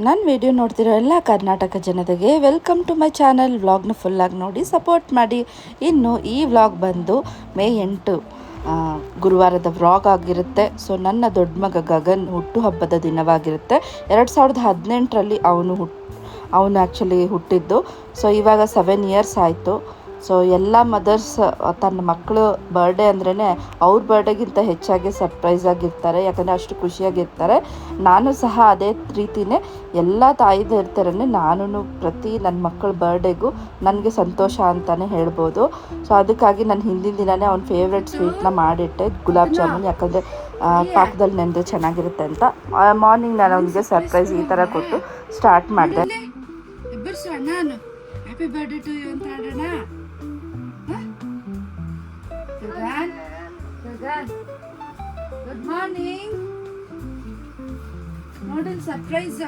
ನನ್ನ ವಿಡಿಯೋ ನೋಡ್ತಿರೋ ಎಲ್ಲ ಕರ್ನಾಟಕ ಜನತೆಗೆ ವೆಲ್ಕಮ್ ಟು ಮೈ ಚಾನಲ್ ವ್ಲಾಗ್ನ ಫುಲ್ಲಾಗಿ ನೋಡಿ ಸಪೋರ್ಟ್ ಮಾಡಿ. ಇನ್ನು ಈ ವ್ಲಾಗ್ ಬಂದು ಮೇ ಎಂಟು ಗುರುವಾರದ ವ್ಲಾಗ್ ಆಗಿರುತ್ತೆ. ಸೊ ನನ್ನ ದೊಡ್ಡ ಮಗ ಗಗನ್ ಹುಟ್ಟುಹಬ್ಬದ ದಿನವಾಗಿರುತ್ತೆ. ಎರಡು ಸಾವಿರದ ಹದಿನೆಂಟರಲ್ಲಿ ಅವನು ಹುಟ್, ಅವನು ಆ್ಯಕ್ಚುಲಿ ಹುಟ್ಟಿದ್ದು. ಸೊ ಇವಾಗ ಸೆವೆನ್ ಇಯರ್ಸ್ ಆಯಿತು. ಸೊ ಎಲ್ಲ ಮದರ್ಸ್ ತನ್ನ ಮಕ್ಕಳು ಬರ್ಡೇ ಅಂದ್ರೇ ಅವ್ರ ಬರ್ಡೇಗಿಂತ ಹೆಚ್ಚಾಗಿ ಸರ್ಪ್ರೈಸ್ ಆಗಿರ್ತಾರೆ, ಯಾಕಂದರೆ ಅಷ್ಟು ಖುಷಿಯಾಗಿರ್ತಾರೆ. ನಾನು ಸಹ ಅದೇ ರೀತಿಯೇ ಎಲ್ಲ ತಾಯಿದು ಥರನೇ ನಾನು ಪ್ರತಿ ನನ್ನ ಮಕ್ಕಳ ಬರ್ಡೇಗೂ ನನಗೆ ಸಂತೋಷ ಅಂತಲೇ ಹೇಳ್ಬೋದು. ಸೊ ಅದಕ್ಕಾಗಿ ನಾನು ಹಿಂದಿನ ದಿನವೇ ಅವ್ನ ಫೇವ್ರೆಟ್ ಸ್ವೀಟ್ನ ಮಾಡಿಟ್ಟೆ, ಗುಲಾಬ್ ಜಾಮೂನ್, ಯಾಕಂದರೆ ಪಾಕದಲ್ಲಿ ನೆನೆದ್ರೆ ಚೆನ್ನಾಗಿರುತ್ತೆ ಅಂತ. ಮಾರ್ನಿಂಗ್ ನಾನು ಅವನಿಗೆ ಸರ್ಪ್ರೈಸ್ ಈ ಥರ ಕೊಟ್ಟು ಸ್ಟಾರ್ಟ್ ಮಾಡಿದೆ. ನಾನು ಹ್ಯಾಪಿ ಬರ್ಡೇ ಟು ಯು ಅಂತ ಆಡೋಣ. ಗಗನ್ ಗಗನ್ ಗುಡ್ ಮಾರ್ನಿಂಗ್ ನೋಡಿ ಸರ್ಪ್ರೈಸ್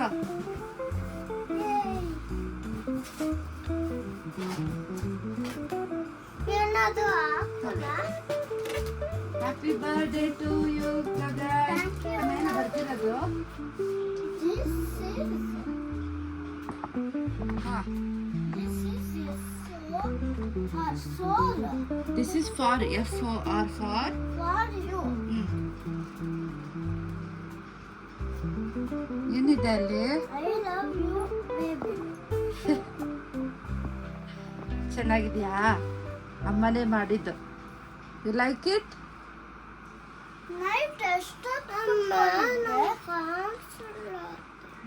ಏನಾದ್ರು ಹಾಕೋದಾ? Happy birthday to you Gagan Thank you. ಏನು ಬರ್ತಿರೋದು This is ಹಾ this is your Her soul This is for F R for for you. ಏನಿದೆ ಅಲ್ಲಿ I love you, baby. ಚೆನ್ನಾಗಿದ್ಯಾ ಅಮ್ಮನೇ ಮಾಡಿದ್ದು ಯು ಲೈಕ್ ಇಟ್ Night ಕಾಣಿಸಲ್ಲ.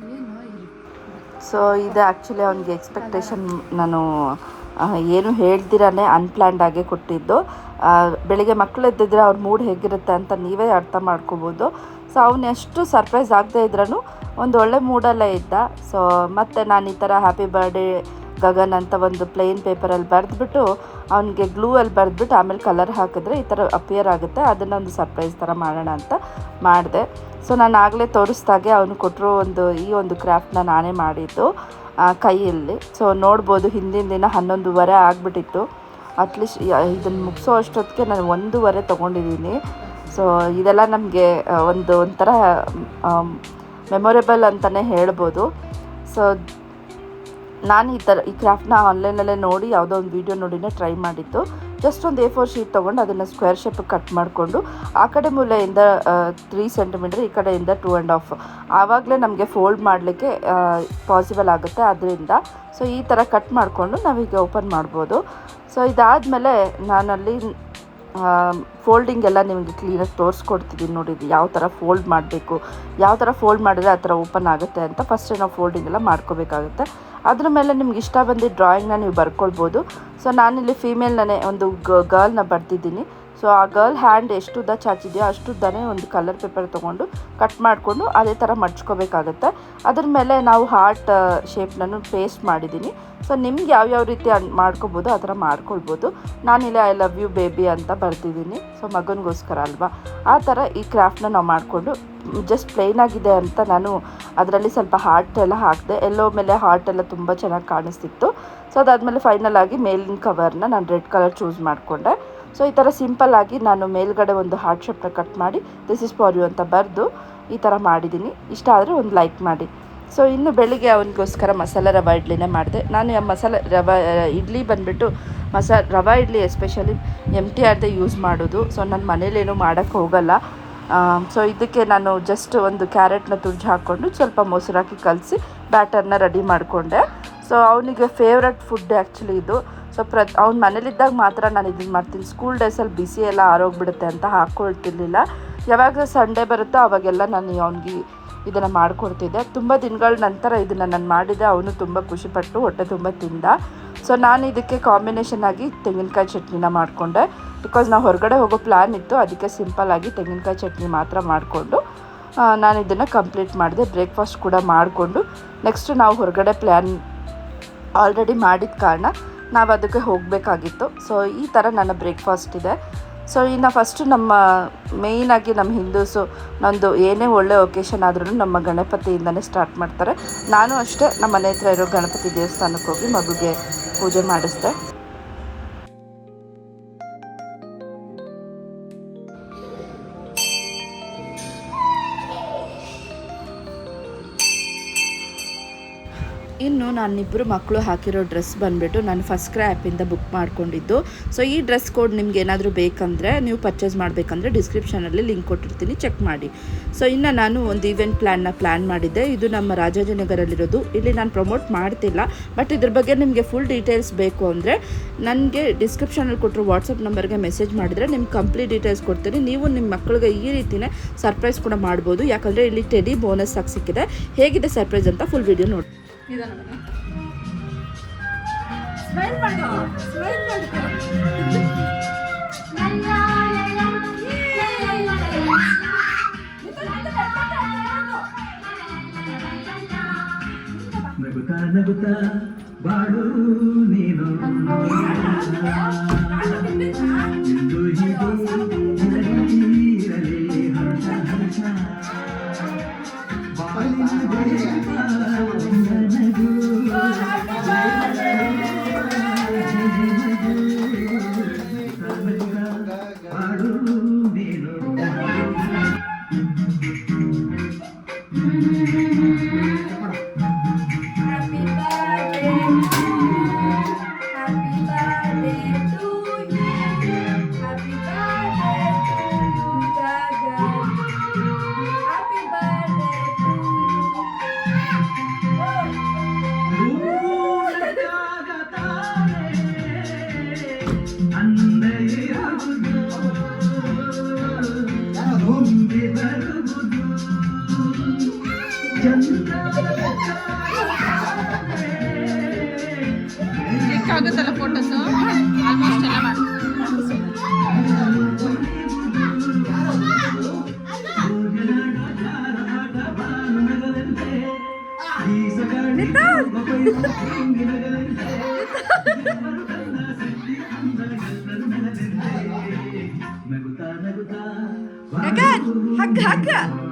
ಏನು? ಸೊ ಇದು ಆ್ಯಕ್ಚುಲಿ ಅವನಿಗೆ ಎಕ್ಸ್ಪೆಕ್ಟೇಷನ್ ನಾನು ಏನು ಹೇಳ್ದಿರಾನೆ ಅನ್ಪ್ಲ್ಯಾಂಡ್ ಆಗೇ ಕೊಟ್ಟಿದ್ದು. ಬೆಳಿಗ್ಗೆ ಮಕ್ಕಳು ಎದ್ದಿದ್ರೆ ಅವ್ರ ಮೂಡ್ ಹೇಗಿರುತ್ತೆ ಅಂತ ನೀವೇ ಅರ್ಥ ಮಾಡ್ಕೋಬೋದು. ಸೊ ಅವನ್ನೆಷ್ಟು ಸರ್ಪ್ರೈಸ್ ಆಗದೆ ಇದ್ರೂ ಒಂದು ಒಳ್ಳೆ ಮೂಡಲ್ಲೇ ಇದ್ದ. ಸೊ ಮತ್ತು ನಾನು ಈ ಥರ ಹ್ಯಾಪಿ ಬರ್ಡೇ ಗಗನ್ ಅಂತ ಒಂದು ಪ್ಲೇನ್ ಪೇಪರಲ್ಲಿ ಬರೆದ್ಬಿಟ್ಟು ಅವನಿಗೆ ಗ್ಲೂ ಅಲ್ಲಿ ಬರೆದ್ಬಿಟ್ಟು ಆಮೇಲೆ ಕಲರ್ ಹಾಕಿದ್ರೆ ಈ ಥರ ಅಪಿಯರ್ ಆಗುತ್ತೆ. ಅದನ್ನು ಒಂದು ಸರ್ಪ್ರೈಸ್ ಥರ ಮಾಡೋಣ ಅಂತ ಮಾಡಿದೆ. ಸೊ ನಾನು ಆಗಲೇ ತೋರಿಸ್ದಾಗೆ ಅವನು ಕೊಟ್ಟರು ಒಂದು ಈ ಒಂದು ಕ್ರಾಫ್ಟ್ನ ನಾನೇ ಮಾಡಿದ್ದು. ಕೈಯಲ್ಲಿ. ಸೊ ನೋಡ್ಬೋದು, ಹಿಂದಿನ ದಿನ ಹನ್ನೊಂದುವರೆ ಆಗಿಬಿಟ್ಟಿತ್ತು. ಅಟ್ಲೀಸ್ಟ್ ಇದನ್ನು ಮುಗಿಸೋ ಅಷ್ಟೊತ್ತಿಗೆ ನಾನು ಒಂದೂವರೆ ತೊಗೊಂಡಿದ್ದೀನಿ. ಸೊ ಇದೆಲ್ಲ ನಮಗೆ ಒಂದು ಒಂಥರ ಮೆಮೊರೇಬಲ್ ಅಂತಲೇ ಹೇಳ್ಬೋದು. ಸೊ ನಾನು ಈ ಥರ, ಈ ಕ್ರಾಫ್ಟ್ನ ಆನ್ಲೈನಲ್ಲೇ ನೋಡಿ, ಯಾವುದೋ ಒಂದು ವೀಡಿಯೋ ನೋಡಿನೇ ಟ್ರೈ ಮಾಡಿದ್ದು. ಜಸ್ಟ್ ಒಂದು ಎ ಫೋರ್ ಶೀಟ್ ತೊಗೊಂಡು ಅದನ್ನು ಸ್ಕ್ವೇರ್ ಶೇಪ್ ಕಟ್ ಮಾಡಿಕೊಂಡು, ಆ ಕಡೆ ಮೂಲೆಯಿಂದ ತ್ರೀ ಸೆಂಟಿಮೀಟ್ರ್ ಈ ಕಡೆಯಿಂದ ಟೂ ಆ್ಯಂಡ್ ಹಾಫ್ ಆವಾಗಲೇ ನಮಗೆ ಫೋಲ್ಡ್ ಮಾಡಲಿಕ್ಕೆ ಪಾಸಿಬಲ್ ಆಗುತ್ತೆ. ಅದರಿಂದ ಸೊ ಈ ಥರ ಕಟ್ ಮಾಡಿಕೊಂಡು ನಾವೀಗ ಓಪನ್ ಮಾಡ್ಬೋದು. ಸೊ ಇದಾದಮೇಲೆ ನಾನಲ್ಲಿ ಫೋಲ್ಡಿಂಗ್ ಎಲ್ಲ ನಿಮಗೆ ಕ್ಲೀನಾಗಿ ತೋರಿಸ್ಕೊಡ್ತಿದ್ದೀನಿ ನೋಡಿ ಯಾವ ಥರ ಫೋಲ್ಡ್ ಮಾಡಬೇಕು, ಯಾವ ಥರ ಫೋಲ್ಡ್ ಮಾಡಿದ್ರೆ ಆ ಥರ ಓಪನ್ ಆಗುತ್ತೆ ಅಂತ ಫಸ್ಟೇ ನಾವು ಫೋಲ್ಡಿಂಗ್ ಎಲ್ಲ ಮಾಡ್ಕೋಬೇಕಾಗುತ್ತೆ. ಅದ್ರ ಮೇಲೆ ನಿಮ್ಗೆ ಇಷ್ಟ ಬಂದಿದ್ದ ಡ್ರಾಯಿಂಗ್ನ ನೀವು ಬರ್ಕೊಳ್ಬೋದು. ಸೊ ನಾನಿಲ್ಲಿ ಫೀಮೇಲ್ನೇ ಒಂದು ಗರ್ಲ್ನ ಬರ್ತಿದ್ದೀನಿ ಸೊ ಆ ಗರ್ಲ್ ಹ್ಯಾಂಡ್ ಎಷ್ಟು ಉದ್ದ ಚಾಚಿದೆಯೋ ಅಷ್ಟು ಉದ್ದನೇ ಒಂದು ಕಲರ್ ಪೇಪರ್ ತೊಗೊಂಡು ಕಟ್ ಮಾಡಿಕೊಂಡು ಅದೇ ಥರ ಮಡ್ಚ್ಕೋಬೇಕಾಗತ್ತೆ. ಅದ್ರ ಮೇಲೆ ನಾವು ಹಾರ್ಟ್ ಶೇಪ್ನೂ ಪೇಸ್ಟ್ ಮಾಡಿದ್ದೀನಿ ಸೊ ನಿಮ್ಗೆ ಯಾವ್ಯಾವ ರೀತಿ ಅನ್- ಮಾಡ್ಕೋಬೋದು ಆ ಥರ ಮಾಡ್ಕೊಳ್ಬೋದು. ನಾನಿಲ್ಲಿ ಐ ಲವ್ ಯು ಬೇಬಿ ಅಂತ ಬರ್ತಿದ್ದೀನಿ ಸೊ ಮಗನಿಗೋಸ್ಕರ ಅಲ್ವಾ? ಆ ಥರ ಈ ಕ್ರಾಫ್ಟ್ನ ನಾವು ಮಾಡಿಕೊಂಡು ಜಸ್ಟ್ ಪ್ಲೇನ್ ಆಗಿದೆ ಅಂತ ನಾನು ಅದರಲ್ಲಿ ಸ್ವಲ್ಪ ಹಾರ್ಟ್ ಎಲ್ಲ ಹಾಕಿದೆ, ಎಲ್ಲೋ ಮೇಲೆ ಹಾರ್ಟ್ ಎಲ್ಲ ತುಂಬ ಚೆನ್ನಾಗಿ ಕಾಣಿಸ್ತಿತ್ತು. ಸೊ ಅದಾದಮೇಲೆ ಫೈನಲ್ ಆಗಿ ಮೇಲಿನ ಕವರ್ನ ನಾನು ರೆಡ್ ಕಲರ್ ಚೂಸ್ ಮಾಡಿಕೊಂಡೆ. ಸೊ ಈ ಥರ ಸಿಂಪಲ್ ಆಗಿ ನಾನು ಮೇಲ್ಗಡೆ ಒಂದು ಹಾರ್ಟ್ ಶೇಪ್ನ ಕಟ್ ಮಾಡಿ ದಿಸ್ ಇಸ್ ಫಾರ್ ಯು ಅಂತ ಬರೆದು ಈ ಥರ ಮಾಡಿದ್ದೀನಿ. ಇಷ್ಟ ಆದರೆ ಒಂದು ಲೈಕ್ ಮಾಡಿ. ಸೊ ಇನ್ನು ಬೆಳಿಗ್ಗೆ ಅವನಿಗೋಸ್ಕರ ಮಸಾಲೆ ರವೆ ಇಡ್ಲಿನೇ ಮಾಡಿದೆ. ನಾನು ಆ ಮಸಾಲೆ ರವೆ, ಇಡ್ಲಿ ಬಂದುಬಿಟ್ಟು ಮಸಾ ರವೆ ಇಡ್ಲಿ ಎಸ್ಪೆಷಲಿ ಎಂ ಟಿ ಆರ್ದೇ ಯೂಸ್ ಮಾಡೋದು. ಸೊ ನನ್ನ ಮನೇಲೇನು ಮಾಡೋಕ್ಕೆ ಹೋಗಲ್ಲ. ಸೊ ಇದಕ್ಕೆ ನಾನು ಜಸ್ಟ್ ಒಂದು ಕ್ಯಾರೆಟ್ನ ತುರ್ಜಿ ಹಾಕ್ಕೊಂಡು ಸ್ವಲ್ಪ ಮೊಸರು ಹಾಕಿ ಕಲಸಿ ಬ್ಯಾಟರ್ನ ರೆಡಿ ಮಾಡಿಕೊಂಡೆ. ಸೊ ಅವನಿಗೆ ಫೇವ್ರೆಟ್ ಫುಡ್ ಆ್ಯಕ್ಚುಲಿ ಇದು. ಸೊ ಪ್ರ ಅವ್ನ ಮನೇಲಿದ್ದಾಗ ಮಾತ್ರ ನಾನು ಇದನ್ನು ಮಾಡ್ತೀನಿ. ಸ್ಕೂಲ್ ಡೇಸಲ್ಲಿ ಬಿಸಿ ಎಲ್ಲ ಆರೋಗ್ಬಿಡುತ್ತೆ ಅಂತ ಹಾಕ್ಕೊಳ್ತಿರ್ಲಿಲ್ಲ ಯಾವಾಗ ಸಂಡೇ ಬರುತ್ತೋ ಅವಾಗೆಲ್ಲ ನಾನು ಅವ್ನಿಗೆ ಇದನ್ನು ಮಾಡಿಕೊಡ್ತಿದ್ದೆ. ತುಂಬ ದಿನಗಳ ನಂತರ ಇದನ್ನು ನಾನು ಮಾಡಿದೆ. ಅವನು ತುಂಬ ಖುಷಿಪಟ್ಟು ಹೊಟ್ಟೆ ತುಂಬ ತಿಂದ. ಸೊ ನಾನು ಇದಕ್ಕೆ ಕಾಂಬಿನೇಷನ್ ಆಗಿ ತೆಂಗಿನಕಾಯಿ ಚಟ್ನಿನ ಮಾಡಿಕೊಂಡೆ. ಬಿಕಾಸ್ ನಾವು ಹೊರಗಡೆ ಹೋಗೋ ಪ್ಲ್ಯಾನ್ ಇತ್ತು. ಅದಕ್ಕೆ ಸಿಂಪಲ್ ಆಗಿ ತೆಂಗಿನಕಾಯಿ ಚಟ್ನಿ ಮಾತ್ರ ಮಾಡಿಕೊಂಡು ನಾನು ಇದನ್ನು ಕಂಪ್ಲೀಟ್ ಮಾಡಿದೆ. ಬ್ರೇಕ್ಫಾಸ್ಟ್ ಕೂಡ ಮಾಡಿಕೊಂಡು. ನೆಕ್ಸ್ಟ್ ನಾವು ಹೊರಗಡೆ ಪ್ಲ್ಯಾನ್ ಆಲ್ರೆಡಿ ಮಾಡಿದ ಕಾರಣ ನಾವು ಅದಕ್ಕೆ ಹೋಗಬೇಕಾಗಿತ್ತು. ಸೊ ಈ ಥರ ನನ್ನ ಬ್ರೇಕ್ಫಾಸ್ಟ್ ಇದೆ. ಸೊ ಇನ್ನು ಫಸ್ಟು ನಮ್ಮ ಮೇಯ್ನಾಗಿ ನಮ್ಮ ಹಿಂದೂಸು ನಂದು ಏನೇ ಒಳ್ಳೆ ಒಕೇಶನ್ ಆದ್ರೂ ನಮ್ಮ ಗಣಪತಿಯಿಂದನೇ ಸ್ಟಾರ್ಟ್ ಮಾಡ್ತಾರೆ. ನಾನು ಅಷ್ಟೇ ನಮ್ಮ ಮನೆ ಹತ್ರ ಇರೋ ಗಣಪತಿ ದೇವಸ್ಥಾನಕ್ಕೆ ಹೋಗಿ ಮಗುಗೆ ಪೂಜೆ ಮಾಡಿಸ್ದೆ. ಇನ್ನು ನಾನಿಬ್ಬರು ಮಕ್ಕಳು ಹಾಕಿರೋ ಡ್ರೆಸ್ ಬಂದುಬಿಟ್ಟು ನಾನು ಫಸ್ಟ್ ಕ್ರೈ ಆ್ಯಪಿಂದ ಬುಕ್ ಮಾಡ್ಕೊಂಡಿದ್ದು. ಸೊ ಈ ಡ್ರೆಸ್ ಕೋಡ್ ನಿಮ್ಗೆ ಏನಾದರೂ ಬೇಕಂದರೆ ನೀವು ಪರ್ಚೇಸ್ ಮಾಡಬೇಕಂದ್ರೆ ಡಿಸ್ಕ್ರಿಪ್ಷನಲ್ಲಿ ಲಿಂಕ್ ಕೊಟ್ಟಿರ್ತೀನಿ, ಚೆಕ್ ಮಾಡಿ. ಸೊ ಇನ್ನು ನಾನು ಒಂದು ಈವೆಂಟ್ ಪ್ಲ್ಯಾನ್ನ ಪ್ಲ್ಯಾನ್ ಮಾಡಿದ್ದೆ. ಇದು ನಮ್ಮ ರಾಜಾಜಿನಗರಲ್ಲಿರೋದು. ಇಲ್ಲಿ ನಾನು ಪ್ರಮೋಟ್ ಮಾಡ್ತಿಲ್ಲ. ಬಟ್ ಇದ್ರ ಬಗ್ಗೆ ನಿಮಗೆ ಫುಲ್ ಡೀಟೇಲ್ಸ್ ಬೇಕು ಅಂದರೆ ನನಗೆ ಡಿಸ್ಕ್ರಿಪ್ಷನಲ್ಲಿ ಕೊಟ್ಟರು ವಾಟ್ಸಪ್ ನಂಬರ್ಗೆ ಮೆಸೇಜ್ ಮಾಡಿದರೆ ನಿಮ್ಗೆ ಕಂಪ್ಲೀಟ್ ಡೀಟೇಲ್ಸ್ ಕೊಡ್ತೀನಿ. ನೀವು ನಿಮ್ಮ ಮಕ್ಕಳಿಗೆ ಈ ರೀತಿಯೇ ಸರ್ಪ್ರೈಸ್ ಕೂಡ ಮಾಡ್ಬೋದು. ಯಾಕಂದರೆ ಇಲ್ಲಿ ಟೆಡಿ ಬೋನಸ್ ಆಗಿ ಸಿಕ್ಕಿದೆ. ಹೇಗಿದೆ ಸರ್ಪ್ರೈಸ್ ಅಂತ ಫುಲ್ ವಿಡಿಯೋ ನೋಡಿ ఇదన్నమాట స్మైల్ పండుగ స్మైల్ నగుతా నగుతా నేను ಆಗುತ್ತಲ್ಲ ಫೋಟೋಸು ಆಲ್ಮೋಸ್ಟ್ ಎಲ್ಲ ಮಾಡಿ ನಗುತ್ತಾ ನಗುತ್ತಾ ಹಗ್ಗ ಹಗ್ಗ ಎಂದು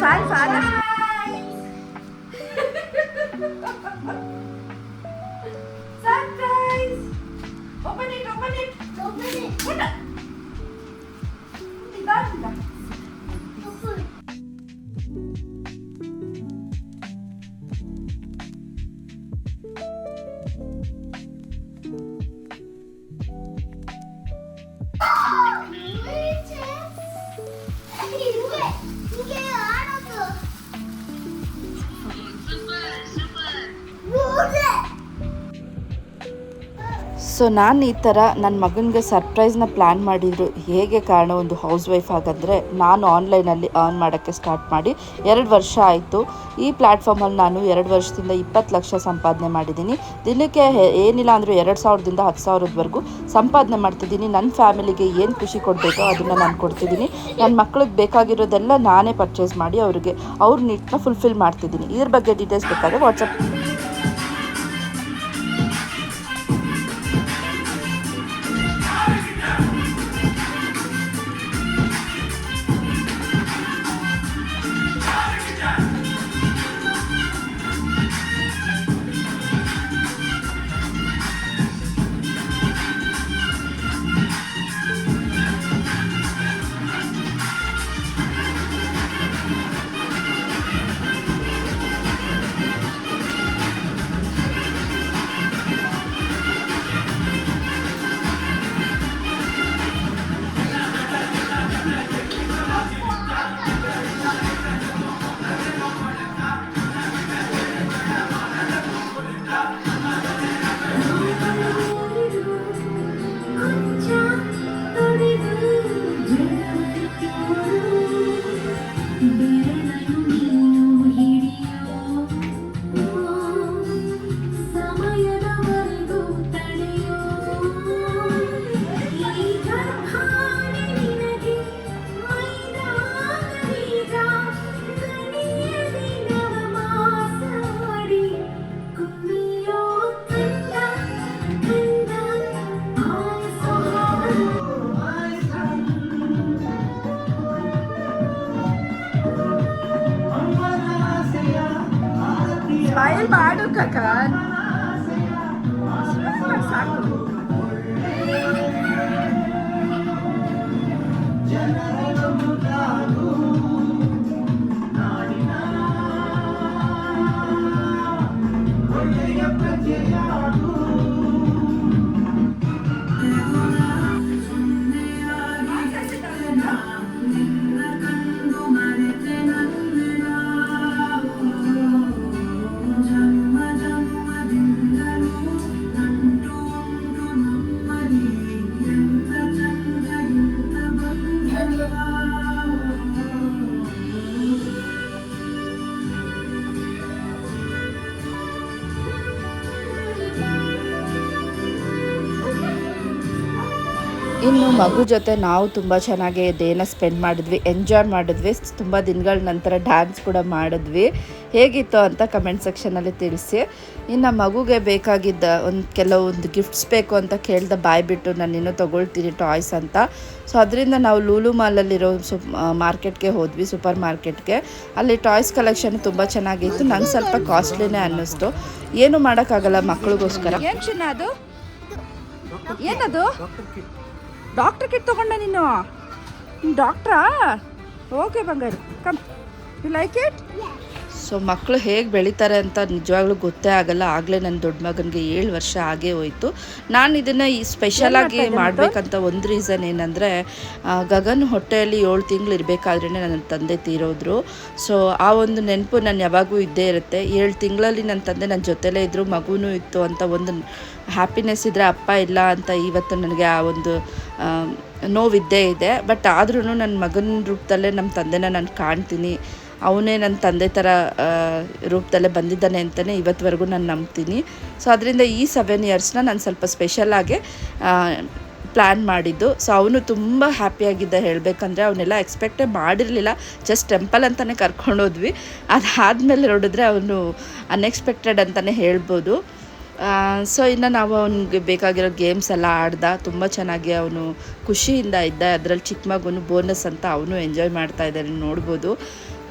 Fan. Surprise! Open it, open it. Open it. Open. So ನಾನು ಈ ಥರ ನನ್ನ ಮಗನಿಗೆ ಸರ್ಪ್ರೈಸ್ನ ಪ್ಲ್ಯಾನ್ ಮಾಡಿದ್ರು. ಹೇಗೆ ಕಾರಣ ಒಂದು ಹೌಸ್ ವೈಫ್ ಆಗಂದರೆ ನಾನು ಆನ್ಲೈನಲ್ಲಿ ಅರ್ನ್ ಮಾಡೋಕ್ಕೆ ಸ್ಟಾರ್ಟ್ ಮಾಡಿ ಎರಡು ವರ್ಷ ಆಯಿತು. ಈ ಪ್ಲ್ಯಾಟ್ಫಾರ್ಮಲ್ಲಿ ನಾನು ಎರಡು ವರ್ಷದಿಂದ ಇಪ್ಪತ್ತು ಲಕ್ಷ ಸಂಪಾದನೆ ಮಾಡಿದ್ದೀನಿ. ದಿನಕ್ಕೆ ಏನಿಲ್ಲ ಅಂದರೂ ಎರಡು ಸಾವಿರದಿಂದ ಹತ್ತು ಸಾವಿರದವರೆಗೂ ಸಂಪಾದನೆ ಮಾಡ್ತಿದ್ದೀನಿ. ನನ್ನ ಫ್ಯಾಮಿಲಿಗೆ ಏನು ಖುಷಿ ಕೊಡಬೇಕೋ ಅದನ್ನು ನಾನು ಕೊಡ್ತಿದ್ದೀನಿ. ನನ್ನ ಮಕ್ಳಿಗೆ ಬೇಕಾಗಿರೋದೆಲ್ಲ ನಾನೇ ಪರ್ಚೇಸ್ ಮಾಡಿ ಅವರಿಗೆ, ಅವ್ರ ನೀಟ್ನ ಫುಲ್ಫಿಲ್ ಮಾಡ್ತಿದ್ದೀನಿ. ಇದ್ರ ಬಗ್ಗೆ ಡೀಟೇಲ್ಸ್ ಬೇಕಾದರೆ ವಾಟ್ಸಪ್ ಇನ್ನು ಮಗು ಜೊತೆ ನಾವು ತುಂಬ ಚೆನ್ನಾಗಿ ಡೇನ ಸ್ಪೆಂಡ್ ಮಾಡಿದ್ವಿ ಎಂಜಾಯ್ ಮಾಡಿದ್ವಿ ತುಂಬ ದಿನಗಳ ನಂತರ ಡ್ಯಾನ್ಸ್ ಕೂಡ ಮಾಡಿದ್ವಿ. ಹೇಗಿತ್ತು ಅಂತ ಕಮೆಂಟ್ ಸೆಕ್ಷನಲ್ಲಿ ತಿಳಿಸಿ. ಇನ್ನು ಮಗುಗೆ ಬೇಕಾಗಿದ್ದ ಒಂದು ಕೆಲವೊಂದು ಗಿಫ್ಟ್ಸ್ ಬೇಕು ಅಂತ ಕೇಳ್ದ ಬಾಯ್ಬಿಟ್ಟು ನಾನು ಇನ್ನೂ ತೊಗೊಳ್ತೀನಿ ಟಾಯ್ಸ್ ಅಂತ. ಸೊ ಅದರಿಂದ ನಾವು ಲೂಲು ಮಾಲಲ್ಲಿರೋ ಸು ಮಾರ್ಕೆಟ್ಗೆ ಹೋದ್ವಿ ಸೂಪರ್ ಮಾರ್ಕೆಟ್ಗೆ ಅಲ್ಲಿ ಟಾಯ್ಸ್ ಕಲೆಕ್ಷನ್ ತುಂಬ ಚೆನ್ನಾಗಿತ್ತು ನಂಗೆ ಸ್ವಲ್ಪ ಕಾಸ್ಟ್ಲಿನೇ ಅನ್ನಿಸ್ತು. ಏನು ಮಾಡೋಕ್ಕಾಗಲ್ಲ ಮಕ್ಕಳಿಗೋಸ್ಕರ ಅದು? ಏನದು? ಡಾಕ್ಟರ್ ಕಿಟ್ ತೊಗೊಂಡೆ ನೀನು. ಡಾಕ್ಟ್ರಾ? Okay Bangari come you like it so ಮಕ್ಕಳು ಹೇಗೆ ಬೆಳೀತಾರೆ ಅಂತ ನಿಜವಾಗ್ಲೂ ಗೊತ್ತೇ ಆಗಲ್ಲ. ಆಗಲೇ ನನ್ನ ದೊಡ್ಡ ಮಗನಿಗೆ ಏಳು ವರ್ಷ ಆಗೇ ಹೋಯಿತು. ನಾನು ಇದನ್ನು ಈ ಸ್ಪೆಷಲಾಗಿ ಮಾಡಬೇಕಂತ ಒಂದು ರೀಸನ್ ಏನಂದರೆ ಗಗನ್ ಹೊಟ್ಟೆಯಲ್ಲಿ ಏಳು ತಿಂಗಳು ಇರಬೇಕಾದ್ರೇ ನನ್ನ ತಂದೆ ತೀರೋದ್ರು. ಸೊ ಆ ಒಂದು ನೆನಪು ನಾನು ಯಾವಾಗೂ ಇದ್ದೇ ಇರುತ್ತೆ. ಏಳು ತಿಂಗಳಲ್ಲಿ ನನ್ನ ತಂದೆ ನನ್ನ ಜೊತೆಲೇ ಇದ್ದರು ಮಗುನೂ ಇತ್ತು ಅಂತ ಒಂದು ಹ್ಯಾಪಿನೆಸ್ ಇದ್ದರೆ ಅಪ್ಪ ಇಲ್ಲ ಅಂತ ಇವತ್ತು ನನಗೆ ಆ ಒಂದು ನೋವಿದ್ದೇ ಇದೆ. ಬಟ್ ಆದ್ರೂ ನನ್ನ ಮಗನ ರೂಪದಲ್ಲೇ ನಮ್ಮ ತಂದೆನ ನಾನು ಕಾಣ್ತೀನಿ. ಅವನೇ ನನ್ನ ತಂದೆ ಥರ ರೂಪದಲ್ಲೇ ಬಂದಿದ್ದಾನೆ ಅಂತಲೇ ಇವತ್ತುವರೆಗೂ ನಾನು ನಂಬ್ತೀನಿ. ಸೊ ಅದರಿಂದ ಈ ಸೆವೆನ್ ಇಯರ್ಸ್ನ ನಾನು ಸ್ವಲ್ಪ ಸ್ಪೆಷಲಾಗೆ ಪ್ಲ್ಯಾನ್ ಮಾಡಿದ್ದು. ಸೊ ಅವನು ತುಂಬ ಹ್ಯಾಪಿಯಾಗಿದ್ದ ಹೇಳಬೇಕಂದ್ರೆ ಅವನ್ನೆಲ್ಲ ಎಕ್ಸ್ಪೆಕ್ಟೇ ಮಾಡಿರಲಿಲ್ಲ. ಜಸ್ಟ್ ಟೆಂಪಲ್ ಅಂತಲೇ ಕರ್ಕೊಂಡೋದ್ವಿ ಅದಾದಮೇಲೆ ನೋಡಿದ್ರೆ ಅವನು ಅನ್ಎಕ್ಸ್ಪೆಕ್ಟೆಡ್ ಅಂತಲೇ ಹೇಳ್ಬೋದು. ಸೊ ಇನ್ನು ನಾವು ಅವನಿಗೆ ಬೇಕಾಗಿರೋ ಗೇಮ್ಸ್ ಎಲ್ಲ ಆಡ್ದ. ತುಂಬ ಚೆನ್ನಾಗಿ ಅವನು ಖುಷಿಯಿಂದ ಇದ್ದ. ಅದರಲ್ಲಿ ಚಿಕ್ಕ ಮಗುನು ಬೋನಸ್ ಅಂತ ಅವನು ಎಂಜಾಯ್ ಮಾಡ್ತಾ ಇದ್ದಾನೆ ನೋಡ್ಬೋದು.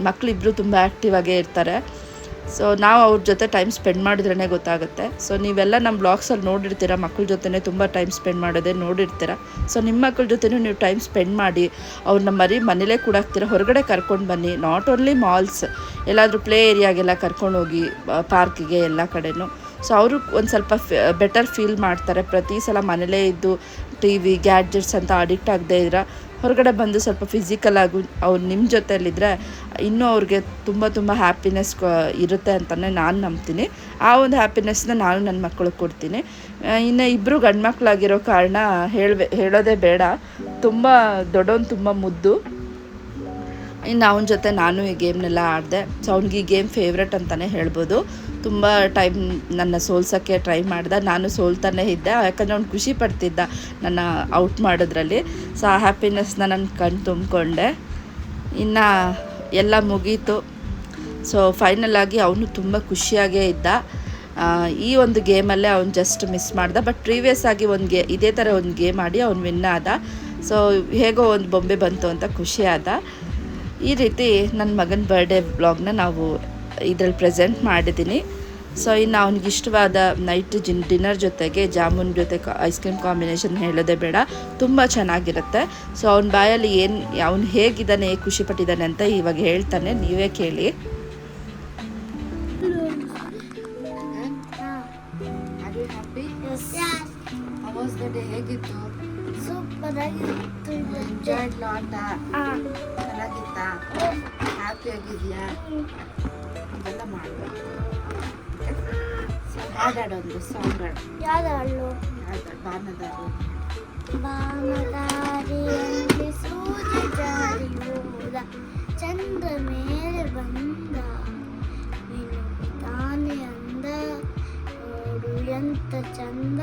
ಮಕ್ಕಳಿಬ್ರು ತುಂಬ ಆ್ಯಕ್ಟಿವ್ ಆಗೇ ಇರ್ತಾರೆ. ಸೊ ನಾವು ಅವ್ರ ಜೊತೆ ಟೈಮ್ ಸ್ಪೆಂಡ್ ಮಾಡಿದ್ರೇ ಗೊತ್ತಾಗುತ್ತೆ. ಸೊ ನೀವೆಲ್ಲ ನಮ್ಮ ಬ್ಲಾಗ್ಸಲ್ಲಿ ನೋಡಿರ್ತೀರ? ಮಕ್ಕಳ ಜೊತೆನೇ ತುಂಬ ಟೈಮ್ ಸ್ಪೆಂಡ್ ಮಾಡೋದೇ ನೋಡಿರ್ತೀರ? ಸೊ ನಿಮ್ಮ ಮಕ್ಕಳ ಜೊತೆನೂ ನೀವು ಟೈಮ್ ಸ್ಪೆಂಡ್ ಮಾಡಿ ಅವ್ರನ್ನ ಮರಿ ಮನೇಲೇ ಕೂಡಾಕ್ತೀರ? ಹೊರಗಡೆ ಕರ್ಕೊಂಡು ಬನ್ನಿ. ನಾಟ್ ಓನ್ಲಿ ಮಾಲ್ಸ್ ಎಲ್ಲಾದರೂ ಪ್ಲೇ ಏರಿಯಾಗೆಲ್ಲ ಕರ್ಕೊಂಡು ಹೋಗಿ ಪಾರ್ಕಿಗೆ ಎಲ್ಲ ಕಡೆನೂ. ಸೊ ಅವರು ಒಂದು ಸ್ವಲ್ಪ ಬೆಟರ್ ಫೀಲ್ ಮಾಡ್ತಾರೆ. ಪ್ರತಿ ಸಲ ಮನೇಲೇ ಇದ್ದು ಟಿ ವಿ ಗ್ಯಾಡ್ಜೆಟ್ಸ್ ಅಂತ ಅಡಿಕ್ಟ್ ಆಗದೆ ಇದ್ರೆ ಹೊರಗಡೆ ಬಂದು ಸ್ವಲ್ಪ ಫಿಸಿಕಲ್ ಆಗಿ, ಅವ್ರು ನಿಮ್ಮ ಜೊತೆಯಲ್ಲಿದ್ದರೆ ಇನ್ನೂ ಅವ್ರಿಗೆ ತುಂಬ ತುಂಬ ಹ್ಯಾಪಿನೆಸ್ ಇರುತ್ತೆ ಅಂತಲೇ ನಾನು ನಂಬ್ತೀನಿ. ಆ ಒಂದು ಹ್ಯಾಪಿನೆಸ್ನ ನಾನು ನನ್ನ ಮಕ್ಕಳಿಗೆ ಕೊಡ್ತೀನಿ. ಇನ್ನು ಇಬ್ಬರು ಗಂಡು ಮಕ್ಕಳಾಗಿರೋ ಕಾರಣ ಹೇಳೋದೇ ಬೇಡ. ತುಂಬ ದೊಡ್ಡವನು ತುಂಬ ಮುದ್ದು. ಇನ್ನು ಅವನ ಜೊತೆ ನಾನು ಈ ಗೇಮ್ನೆಲ್ಲ ಆಡಿದೆ. ಸೊ ಅವ್ನಿಗೆ ಈ ಗೇಮ್ ಫೇವ್ರೆಟ್ ಅಂತಲೇ ಹೇಳ್ಬೋದು. ತುಂಬ ಟೈಮ್ ನನ್ನ ಸೋಲ್ಸೋಕ್ಕೆ ಟ್ರೈ ಮಾಡ್ದೆ. ನಾನು ಸೋಲ್ತಾನೆ ಇದ್ದೆ. ಯಾಕಂದರೆ ಅವ್ನು ಖುಷಿ ಪಡ್ತಿದ್ದ ನನ್ನ ಔಟ್ ಮಾಡೋದ್ರಲ್ಲಿ. ಸೊ ಆ ಹ್ಯಾಪಿನೆಸ್ನ ನಾನು ಕಣ್ಣು ತುಂಬಿಕೊಂಡೆ. ಇನ್ನು ಎಲ್ಲ ಮುಗೀತು. ಸೊ ಫೈನಲಾಗಿ ಅವನು ತುಂಬ ಖುಷಿಯಾಗೇ ಇದ್ದ. ಈ ಒಂದು ಗೇಮಲ್ಲೇ ಅವ್ನು ಜಸ್ಟ್ ಮಿಸ್ ಮಾಡ್ದ. ಬಟ್ ಪ್ರೀವಿಯಸ್ ಆಗಿ ಒಂದು ಗೇ, ಇದೇ ಥರ ಒಂದು ಗೇಮ್ ಆಡಿ ಅವ್ನು ವಿನ್ ಆದ. ಸೊ ಹೇಗೋ ಒಂದು ಬೊಂಬೆ ಬಂತು ಅಂತ ಖುಷಿ ಆದ. ಈ ರೀತಿ ನನ್ನ ಮಗನ ಬರ್ಡೇ ಬ್ಲಾಗ್ನ ನಾವು ಇದರಲ್ಲಿ ಪ್ರೆಸೆಂಟ್ ಮಾಡಿದ್ದೀನಿ. ಸೊ ಇನ್ನು ಅವ್ನಿಗೆ ಇಷ್ಟವಾದ ನೈಟ್ ಜಿನ್ ಡಿನ್ನರ್ ಜೊತೆಗೆ ಜಾಮೂನ್ ಜೊತೆ ಐಸ್ ಕ್ರೀಮ್ ಕಾಂಬಿನೇಷನ್ ಹೇಳೋದೇ ಬೇಡ. ತುಂಬ ಚೆನ್ನಾಗಿರುತ್ತೆ. ಸೊ ಅವ್ನ ಬಾಯಲ್ಲಿ ಏನು, ಅವ್ನು ಹೇಗಿದ್ದಾನೆ ಖುಷಿಪಟ್ಟಿದ್ದಾನೆ ಅಂತ ಇವಾಗ ಹೇಳ್ತಾನೆ. ನೀವೇ ಕೇಳಿ. ಎಂಜಾಯ್ ಆಟ ಚೆನ್ನಾಗಿತ್ತಾ? ಹ್ಯಾಪಿ ಆಗಿದೆಯಾ? ಅದೆಲ್ಲ ಮಾಡಬೇಕು. ಹಾಡಾಡೊಂದು ಸಾಂಗ್ ಹಾಡು ಯಾವ್ದು ಹಾಡು ಬಾನದಾರು. ಬಾಮದಾರಿಯಲ್ಲಿ ಸೂರ್ಯ ಜಾರಿ ಹೋದ. ಚಂದ್ರ ಮೇಲೆ ಬಂದ. ನೀನು ತಾನೇ ಅಂದ. ನೋಡು ಎಂತ ಚಂದ.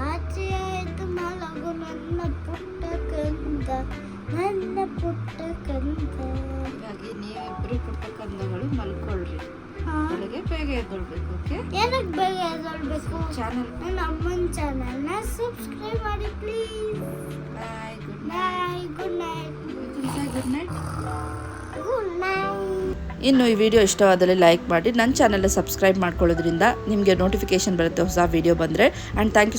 ಆಚೆ ಆಯ್ತು ಮಲಗು ನಂದ ನನ್ನ ಪುಟ್ಟ ಕಂದ ಹಾಗಾಗಿ ನೀವಿಬ್ಬರು ಪುಟ್ಟ ಕಂದಗಳು ಮಲ್ಕೊಳ್ರಿ. ಬೆಳಗ್ಗೆ ಬೇಗ ಎದ್ದೊಳ್ಬೇಕು ಓಕೆ? ಏನಕ್ಕೆ ಬೇಗ ಎದ್ದೊಳ್ಬೇಕು? ಚಾನಲ್ ನನ್ನ ಅಮ್ಮನ ಚಾನಲ್ನ ಸಬ್ಸ್ಕ್ರೈಬ್ ಮಾಡಿ please bye good bye good night night good night good night ಇನ್ನು ಈ ವಿಡಿಯೋ ಇಷ್ಟವಾದಲ್ಲಿ ಲೈಕ್ ಮಾಡಿ ನನ್ನ ಚಾನಲ್ ಸಬ್ಸ್ಕ್ರೈಬ್ ಮಾಡ್ಕೊಳ್ಳೋದ್ರಿಂದ ನಿಮಗೆ ನೋಟಿಫಿಕೇಶನ್ ಬರುತ್ತೆ ಹೊಸ ವಿಡಿಯೋ ಬಂದರೆ. And thank you